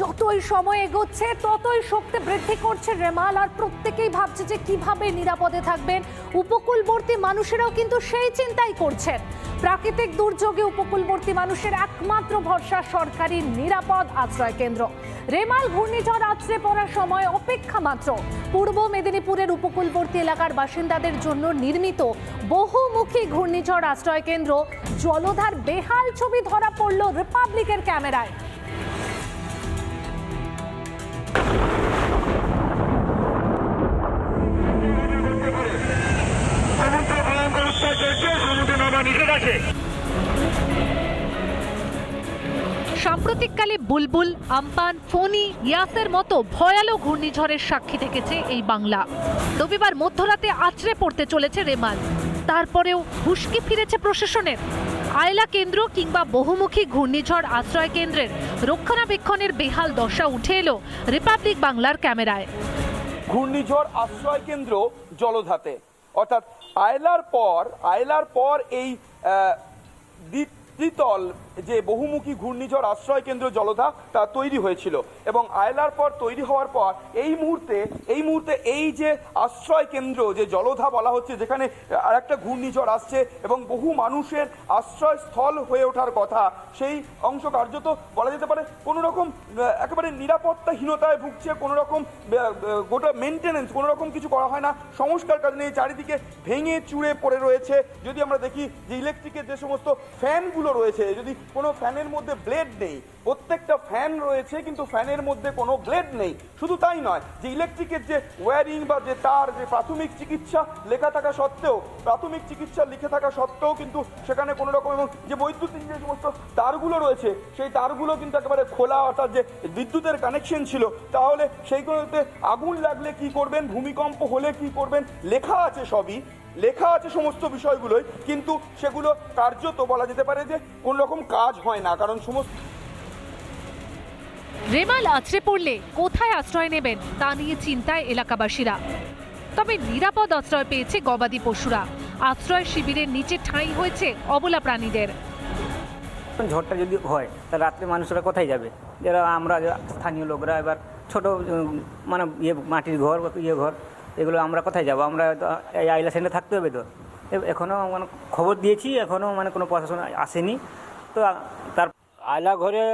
যতই সময় এগোচ্ছে, ততই শক্তি বৃদ্ধি করছে রেমাল। আর প্রত্যেকেই ভাবছে যে কীভাবে নিরাপদে থাকবেন। উপকূলবর্তী মানুষেরাও কিন্তু সেই চিন্তাই করছেন। প্রাকৃতিক দুর্যোগে উপকূলবর্তী মানুষের একমাত্র ভরসা সরকারি নিরাপদ আশ্রয় কেন্দ্র। রেমাল ঘূর্ণিঝড় আছড়ে পড়ার সময় অপেক্ষা মাত্র। পূর্ব মেদিনীপুরের উপকূলবর্তী এলাকার বাসিন্দাদের জন্য নির্মিত বহুমুখী ঘূর্ণিঝড় আশ্রয় কেন্দ্র। জলধার বেহাল ছবি ধরা পড়ল রিপাবলিকের ক্যামেরায়। সাম্প্রতিককালে বুলবুল আমপান ফোনি, ইয়াসের মতো ভয়ালো ঘূর্ণিঝড়ের সাক্ষী থেকেছে এই বাংলা। রবিবার মধ্যরাতে আছড়ে পড়তে চলেছে রেমাল। তারপরেও হুশকি ফিরেছে প্রশাসনের। আয়লা কেন্দ্র কিংবা বহুমুখী ঘূর্ণিঝড় আশ্রয় কেন্দ্রের রক্ষণাবেক্ষণের বেহাল দশা উঠে এলো রিপাবলিক বাংলার ক্যামেরায়। ঘূর্ণিঝড় আশ্রয় কেন্দ্র জলধাতে। অর্থাৎ আয়লার পর আয়লার পর এই দ্বিতল যে বহুমুখী ঘূর্ণিঝড় আশ্রয় কেন্দ্র জলধা তা তৈরি হয়েছিল এবং আয়লার পর তৈরি হওয়ার পর এই মুহূর্তে এই মুহূর্তে এই যে আশ্রয় কেন্দ্র, যে জলধা বলা হচ্ছে, যেখানে আর একটা ঘূর্ণিঝড় আসছে এবং বহু মানুষের আশ্রয়স্থল হয়ে ওঠার কথা, সেই অংশ কার্যত বলা যেতে পারে কোনো রকম একেবারে নিরাপত্তাহীনতায় ভুগছে কোনো রকম গোটা মেনটেনেন্স কোনো রকম কিছু করা হয় না, সংস্কার কাজ নেই, চারিদিকে ভেঙে চুড়ে পড়ে রয়েছে। যদি আমরা দেখি যে ইলেকট্রিকের যে সমস্ত ফ্যানগুলো রয়েছে, যদি কোনো ফ্যানের মধ্যে ব্লেড নেই। প্রত্যেকটা ফ্যান রয়েছে, কিন্তু ফ্যানের মধ্যে কোনো ব্লেড নেই। শুধু তাই নয়, যে ইলেকট্রিকের যে ওয়্যারিং বা যে তার, যে প্রাথমিক চিকিৎসা লেখা থাকা সত্ত্বেও, প্রাথমিক চিকিৎসা লিখে থাকা সত্ত্বেও কিন্তু সেখানে কোনো রকম এবং যে বৈদ্যুতিক যে সমস্ত তারগুলো রয়েছে, সেই তারগুলো কিন্তু একেবারে খোলা অর্থাৎ যে বিদ্যুতের কানেকশন ছিল, তাহলে সেইগুলোতে আগুন লাগলে কি করবেন, ভূমিকম্প হলে কি করবেন, লেখা আছে সবই। লেখা আছে সমস্ত বিষয়গুলোই কিন্তু সেগুলো কার্যত বলা যেতে পারে যে কোন রকম কাজ হয় না কারণ সমস্ত রেমাল আছড়ে পড়লে কোথায় আশ্রয় নেবেন তা নিয়ে চিন্তায় এলাকাবাসীরা। তবে নিরাপদ আশ্রয় পেয়েছে গবাদি পশুরা। আশ্রয় শিবিরের নিচে ঠাঁই হয়েছে অবলা প্রাণীদের। ঝড়টা যদি হয় তাহলে রাত্রে মানুষরা কোথায় যাবে? যারা আমরা স্থানীয় লোকরা এবার ছোট মানে ইয়ে মাটির ঘর বা ইয়ে ঘর এগুলো আমরা কোথায় যাব? আমরা তো এই আইলা সেন্টারে থাকতে হবে তো। এখনও মানে খবর দিয়েছি এখনও মানে কোনো প্রশাসন আসেনি। তো তার আয়লা ঘরে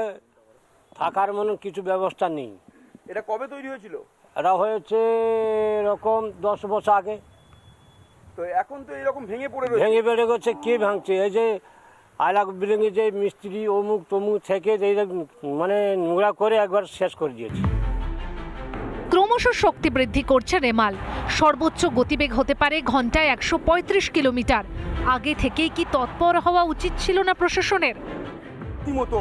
থাকার মতো কিছু ব্যবস্থা নেই। এটা কবে তৈরি হয়েছিল? এটা হয়েছে এরকম দশ বছর আগে। তো এখন তো এরকম ভেঙে পড়ে রয়েছে। ভেঙে বেড়ে গেছে কে ভাঙছে? এই যে আয়লা বিল্ডিংয়ে যে মিস্ত্রি অমুক তমুক থেকে যে মানে নোংরা করে একবার শেষ করে দিয়েছে। ক্রমশ শক্তি বৃদ্ধি করছে রেমাল। সর্বোচ্চ গতিবেগ হতে পারে ঘন্টায় একশো পঁয়ত্রিশ কিলোমিটার। আগে থেকেই কি তৎপর হওয়া উচিত ছিল না প্রশাসনের? রীতিমতো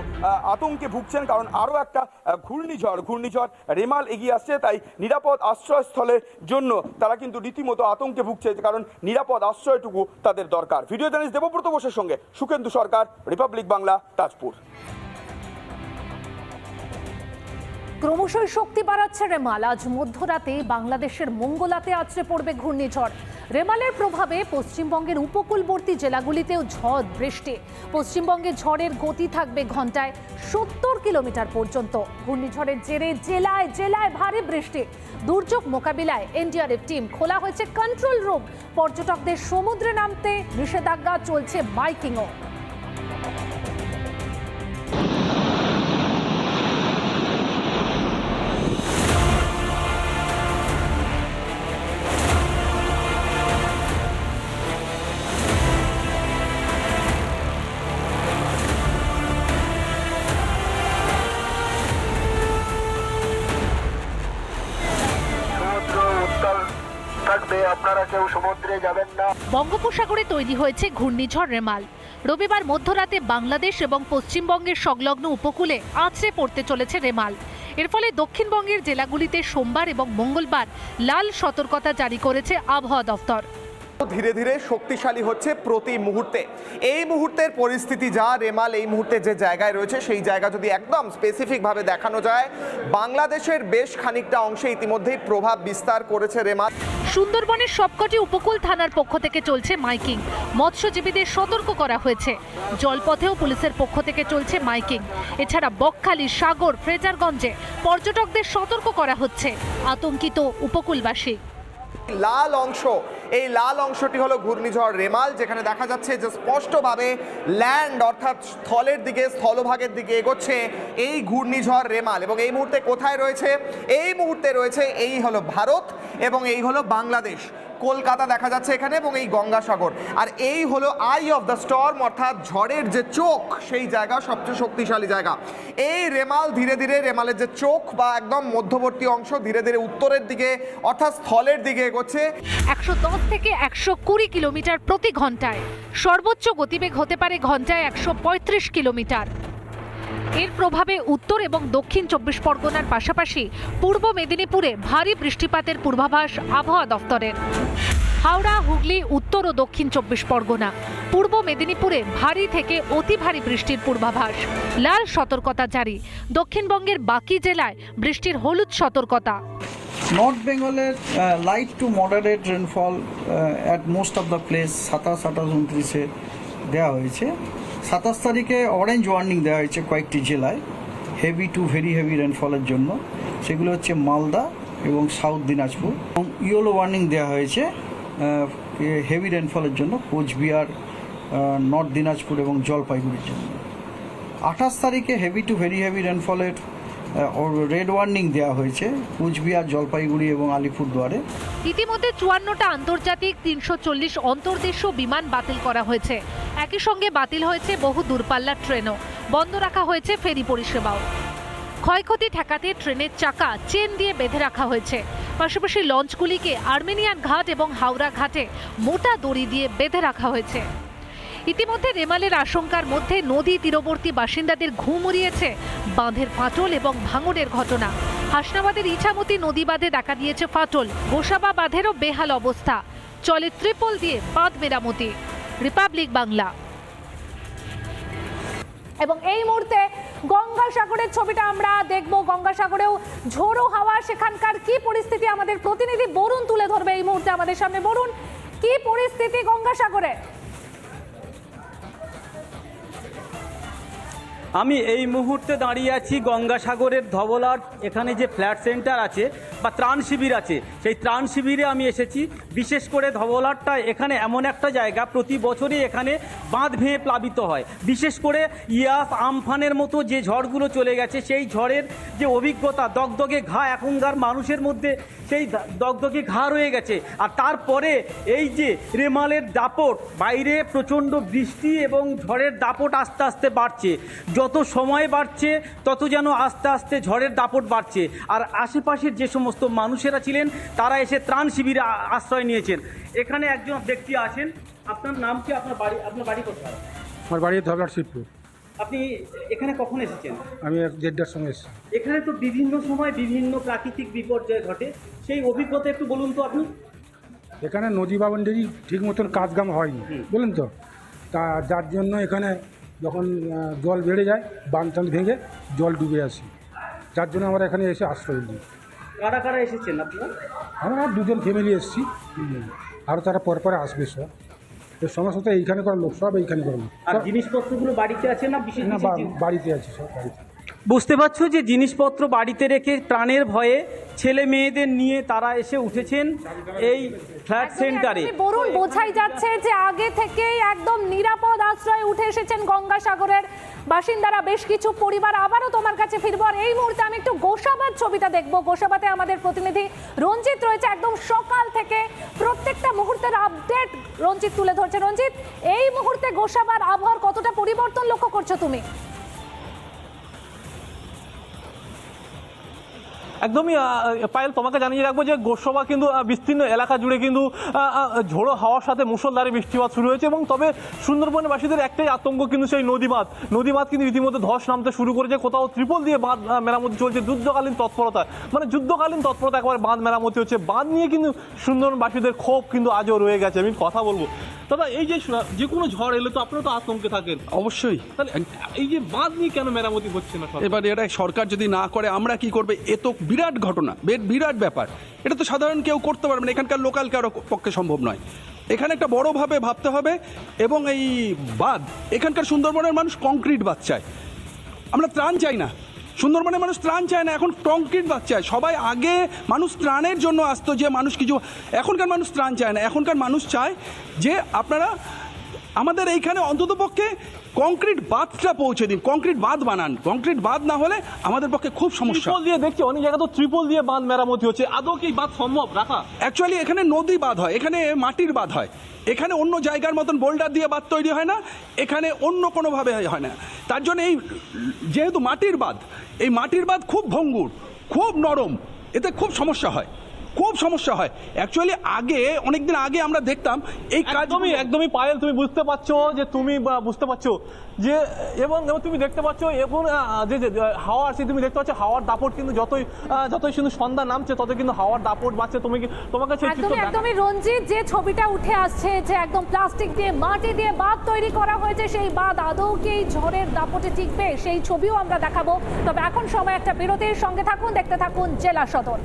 আতঙ্কে ভুগছেন কারণ আরও একটা ঘূর্ণিঝড় ঘূর্ণিঝড় রেমাল এগিয়ে আসছে, তাই নিরাপদ আশ্রয়স্থলের জন্য তারা কিন্তু রীতিমতো আতঙ্কে ভুগছে কারণ নিরাপদ আশ্রয়টুকু তাদের দরকার। ভিডিও জার্নালিস্ট দেবব্রত বোসের সঙ্গে সুখেন্দু সরকার, রিপাবলিক বাংলা, তাজপুর। ক্রমশই শক্তি বাড়াচ্ছে রেমাল। আজ মধ্যরাতে বাংলাদেশের মঙ্গলাতে আছড়ে পড়বে ঘূর্ণিঝড়। রেমালের প্রভাবে পশ্চিমবঙ্গের উপকূলবর্তী জেলাগুলিতেও ঝড় বৃষ্টি। পশ্চিমবঙ্গে ঝড়ের গতি থাকবে ঘন্টায় সত্তর কিলোমিটার পর্যন্ত। ঘূর্ণিঝড়ের জেরে জেলায় জেলায় ভারী বৃষ্টি। দুর্যোগ মোকাবিলায় এনডিআরএফ টিম খোলা হয়েছে কন্ট্রোল রুম পর্যটকদের সমুদ্রে নামতে নিষেধাজ্ঞা চলছে বাইকিংও আপনারা কেউ সমুদ্রে যাবেন না। বঙ্গোপসাগরে তৈরি হয়েছে ঘূর্ণিঝড় রেমাল। রবিবার মধ্যরাতে বাংলাদেশ এবং পশ্চিমবঙ্গের সংলগ্ন উপকূলে আছড়ে পড়তে চলেছে রেমাল। এর ফলে দক্ষিণবঙ্গের জেলাগুলিতে সোমবার এবং মঙ্গলবার লাল সতর্কতা জারি করেছে আবহাওয়া দফতর। ধীরে ধীরে শক্তিশালী হচ্ছে প্রতি মুহূর্তে। এই মুহূর্তের পরিস্থিতি যা, রেমাল, এই মুহূর্তে যে জায়গায় রয়েছে, সেই জায়গা যদি একদম স্পেসিফিকভাবে দেখানো যায়, বাংলাদেশের বেশ খানিকটা অংশে ইতিমধ্যেই প্রভাব বিস্তার করেছে রেমাল। সুন্দরবনের সবকটি উপকূল থানার পক্ষ থেকে চলছে মাইকিং। মৎস্যজীবীদের সতর্ক করা হয়েছে। জলপথেও পুলিশের পক্ষ থেকে চলছে মাইকিং। এছাড়া বকখালি, সাগর, ফ্রেজারগঞ্জে পর্যটকদের সতর্ক করা হচ্ছে, আতঙ্কিত উপকূলবাসী। লাল অংশ, এই লাল অংশটি হলো ঘূর্ণিঝড় রেমাল, যেখানে দেখা যাচ্ছে যে স্পষ্টভাবে ল্যান্ড অর্থাৎ স্থলের দিকে, স্থলভাগের দিকে এগোচ্ছে এই ঘূর্ণিঝড় রেমাল। এবং এই মুহূর্তে কোথায় রয়েছে? এই মুহূর্তে রয়েছে, এই হলো ভারত এবং এই হলো বাংলাদেশ। কলকাতা দেখা যাচ্ছে এখানে এবং এই গঙ্গাসাগর। আর এই হলো আই অফ দ্য স্টর্ম, অর্থাৎ ঝড়ের যে চোখ, সেই জায়গা সবচেয়ে শক্তিশালী জায়গা। এই রেমাল ধীরে ধীরে রেমালের যে চোখ বা একদম মধ্যবর্তী অংশ ধীরে ধীরে উত্তরের দিকে, অর্থাৎ স্থলের দিকে এগোচ্ছে। একশো দশ থেকে একশো কুড়ি কিলোমিটার প্রতি ঘন্টায়। সর্বোচ্চ গতিবেগ হতে পারে ঘন্টায় একশো পঁয়ত্রিশ কিলোমিটার। এর প্রভাবে উত্তর এবং দক্ষিণ চব্বিশ পরগনার পাশাপাশি পূর্ব মেদিনীপুরে ভারী বৃষ্টিপাতের পূর্বাভাস আবহাওয়া দফতরের। হাওড়া, হুগলি, উত্তর ও দক্ষিণ চব্বিশ পরগনা। পূর্ব মেদিনীপুরে ভারী থেকে অতি ভারী বৃষ্টির পূর্বাভাস। লাল সতর্কতা জারি। দক্ষিণবঙ্গের বাকি জেলায় বৃষ্টির হলুদ সতর্কতা। নর্থ বেঙ্গলের light to moderate rainfall at most of the place সাতাশ, আঠাশ, উনত্রিশে দেওয়া হয়েছে। সাতাশ তারিখে অরেঞ্জ ওয়ার্নিং দেওয়া হয়েছে কয়েকটি জেলায়। হেভি টু ভেরি হেভি রেনফলের জন্য। সেগুলো হচ্ছে মালদা এবং সাউথ দিনাজপুর। এবং ইয়েলো ওয়ার্নিং দেওয়া হয়েছে হেভি রেনফলের জন্য কোচবিহার নর্থ দিনাজপুর এবং জলপাইগুড়ির জন্য। আঠাশ তারিখে হেভি টু ভেরি হেভি রেনফলের রেড ওয়ার্নিং দেওয়া হয়েছে কুচবিহার, জলপাইগুড়ি এবং আলিপুরদুয়ারে। ইতিমধ্যে চুয়ান্নটা আন্তর্জাতিক তিনশো চল্লিশ অন্তর্দেশীয় বিমান বাতিল করা হয়েছে। একই সঙ্গে বাতিল হয়েছে বহু দূরপাল্লার ট্রেনও। বন্ধ রাখা হয়েছে ফেরি পরিষেবাও। ক্ষয়ক্ষতি ঠেকাতে ট্রেনের চাকা চেন দিয়ে বেঁধে রাখা হয়েছে। পাশাপাশি লঞ্চগুলিকে আর্মেনিয়ান ঘাট এবং হাওড়া ঘাটে মোটা দড়ি দিয়ে বেঁধে রাখা হয়েছে। ইতিমধ্যে রেমালের আশঙ্কার মধ্যে নদী তীরবর্তী বাসিন্দাদের ঘুম উড়িয়েছে, বাঁধের ফাটল এবং ভাঙনের ঘটনা। হাসনাবাদের ইছামতি নদী বাঁধে দেখা দিয়েছে ফাটল, গোসাবা বাঁধেরও বেহাল অবস্থা। চলে ত্রিপল দিয়ে বাঁধ মেরামতি। রিপাবলিক বাংলা। এবং এই মুহূর্তে গঙ্গাসাগরের ছবিটা আমরা দেখব। গঙ্গাসাগরেও ঝোড়ো হাওয়া, সেখানকার কি পরিস্থিতি আমাদের প্রতিনিধি বরুণ তুলে ধরবে এই মুহূর্তে আমাদের সামনে। বরুণ, কি পরিস্থিতি গঙ্গাসাগরে? আমি এই মুহূর্তে দাঁড়িয়ে আছি গঙ্গাসাগরের ধবলার এখানে যে ফ্ল্যাট সেন্টার আছে বা ত্রাণ শিবির আছে, সেই ত্রাণ শিবিরে আমি এসেছি। বিশেষ করে ধবলারটা এখানে এমন একটা জায়গা, প্রতি বছরই এখানে বাঁধ ভেঙে প্লাবিত হয়। বিশেষ করে ইয়াস আমফানের মতো যে ঝড়গুলো চলে গেছে, সেই ঝড়ের যে অভিজ্ঞতা, দগদগে ঘা, এখনকার মানুষের মধ্যে সেই দগদগে ঘা রয়ে গেছে। আর তারপরে এই যে রেমালের দাপট, বাইরে প্রচণ্ড বৃষ্টি এবং ঝড়ের দাপট আস্তে আস্তে বাড়ছে। যত সময় বাড়ছে তত যেন আস্তে আস্তে ঝড়ের দাপট বাড়ছে। আর আশেপাশের যে সমস্ত মানুষেরা ছিলেন তারা এসে ত্রাণ শিবিরে আশ্রয় নিয়েছেন। এখানে একজন ব্যক্তি আছেন আপনার নাম কি? আপনার বাড়ি আপনার বাড়ি কোথায়? আমার বাড়ি ধবলার শিবপুর। আপনি এখানে কখন এসেছেন? আমি এক দেড়টার সময় এসেছি। এখানে তো বিভিন্ন সময় বিভিন্ন প্রাকৃতিক বিপর্যয় ঘটে। সেই অভিজ্ঞতা একটু বলুন তো আপনি। এখানে নদী বাউন্ডারি ঠিক মতন কাজকাম হয়নি। বলুন তো? তা যার জন্য এখানে যখন জল বেড়ে যায় বান টান ভেঙে জল ডুবে আসি। যার জন্য আমরা এখানে এসে আশ্রয় নিই। কারা কারা এসেছেন আপনারা? আমরা দুজন ফ্যামিলি এসেছি। আরও তারা পরপর পরে আসবে সব। তো সমস্ত এইখানে করা লোক সব এইখানে করা লোক। আর জিনিসপত্রগুলো বাড়িতে আছে না বিশেষ না বাড়িতে আছে সব বাড়িতে। বুঝতে পারছ যে জিনিসপত্র বাড়িতে রেখে প্রাণের ভয়ে ছেলে মেয়েদের নিয়ে তারা এসে উঠেছেন এই ফ্ল্যাট সেন্টারে? বরুণ বোঝাই যাচ্ছে যে আগে থেকেই একদম নিরাপদ আশ্রয়ে উঠে এসেছেন গঙ্গাসাগরের বাসিন্দারা। বেশ কিছু পরিবার আবারও তোমার কাছে ফিরব। আর এই মুহূর্তে আমি একটু গোসাবাদ ছবিটা দেখব। গোসাবাতে আমাদের প্রতিনিধি রঞ্জিত রয়েছে। একদম সকাল থেকে প্রত্যেকটা মুহূর্তের আপডেট রঞ্জিত তুলে ধরছে। রঞ্জিত এই মুহূর্তে গোসাবার আবহাওয়ার কতটা পরিবর্তন লক্ষ্য করছ তুমি? একদমই পায়েল তোমাকে জানিয়ে রাখব যে গোসবা কিন্তু বিস্তীর্ণ এলাকা জুড়ে কিন্তু ঝোড়ো হাওয়ার সাথে মুসলধারে বৃষ্টিপাত শুরু হয়েছে এবং তবে সুন্দরবনের বাসীদের একটাই আতঙ্ক কিন্তু সেই নদী বাঁধ নদী বাঁধ কিন্তু ইতিমধ্যে ধস নামতে শুরু করেছে কোথাও ত্রিপল দিয়ে বাঁধ মেরামতি চলছে যুদ্ধকালীন তৎপরতা। মানে যুদ্ধকালীন তৎপরতা একবার বাঁধ মেরামতি হচ্ছে। বাঁধ নিয়ে কিন্তু সুন্দরবনবাসীদের ক্ষোভ কিন্তু আজও রয়ে গেছে আমি কথা বলব। দাদা এই যে যে কোনো ঝড় এলে তো আপনারা তো আতঙ্কে থাকেন। অবশ্যই। তাহলে এই যে বাঁধ নিয়ে কেন মেরামতি হচ্ছে না? এবার এটা সরকার যদি না করে আমরা কি করবে? এ তো বিরাট ঘটনা বিরাট ব্যাপার। এটা তো সাধারণ কেউ করতে পারবে না, এখানকার লোকাল কারও পক্ষে সম্ভব নয়। এখানে একটা বড়ভাবে ভাবতে হবে এবং এই বাঁধ, এখানকার সুন্দরবনের মানুষ কংক্রিট বাদ চায় আমরা ত্রাণ চাই না। সুন্দরবনের মানুষ ত্রাণ চায় না, এখন কংক্রিট বাদ চায় সবাই আগে মানুষ ত্রাণের জন্য আসতো যে মানুষ কিছু, এখনকার মানুষ ত্রাণ চায় না। এখনকার মানুষ চায় যে আপনারা আমাদের এইখানে অন্ততপক্ষে কংক্রিট বাঁধটা পৌঁছে দিন কংক্রিট বাঁধ বানান। কংক্রিট বাঁধ না হলে আমাদের পক্ষে খুব সমস্যা। ত্রিপল দিয়ে দেখছি অনেক জায়গা তো ত্রিপল দিয়ে বাঁধ মেরামতি হচ্ছে। আদৌ কি বাঁধ সম্ভব? রাখা। অ্যাকচুয়ালি এখানে নদী বাঁধ হয় এখানে মাটির বাঁধ হয়। এখানে অন্য জায়গার মতন বোল্ডার দিয়ে বাঁধ তৈরি হয় না এখানে অন্য কোনোভাবে হয় না। তার জন্য এই যেহেতু মাটির বাঁধ এই মাটির বাঁধ খুব ভঙ্গুর খুব নরম এতে খুব সমস্যা হয়। খুব সমস্যা হয়। অ্যাকচুয়ালি আগে অনেকদিন আগে আমরা দেখতাম এই কাজ একদমই একদমই পায়েল তুমি বুঝতে পারছ যে তুমি বা বুঝতে পারছ যে এবং এবং তুমি দেখতে পাচ্ছ এবং যে যে হাওয়া আছে তুমি দেখতে পাচ্ছ হাওয়ার দাপট কিন্তু যতই যতই কিন্তু সন্ধ্যা নামছে তত কিন্তু হাওয়ার দাপট বাড়ছে। তুমি কি তোমাকে সেই একদমই একদমই রঞ্জিত যে ছবিটা উঠে আসছে যে একদম প্লাস্টিক দিয়ে মাটি দিয়ে বাঁধ তৈরি করা হয়েছে সেই বাঁধ আদৌ কি এই ঝড়ের দাপটে টিকবে? সেই ছবিও আমরা দেখাবো। তবে এখন সময় একটা বিরতির সঙ্গে থাকুন দেখতে থাকুন জেলা সদর।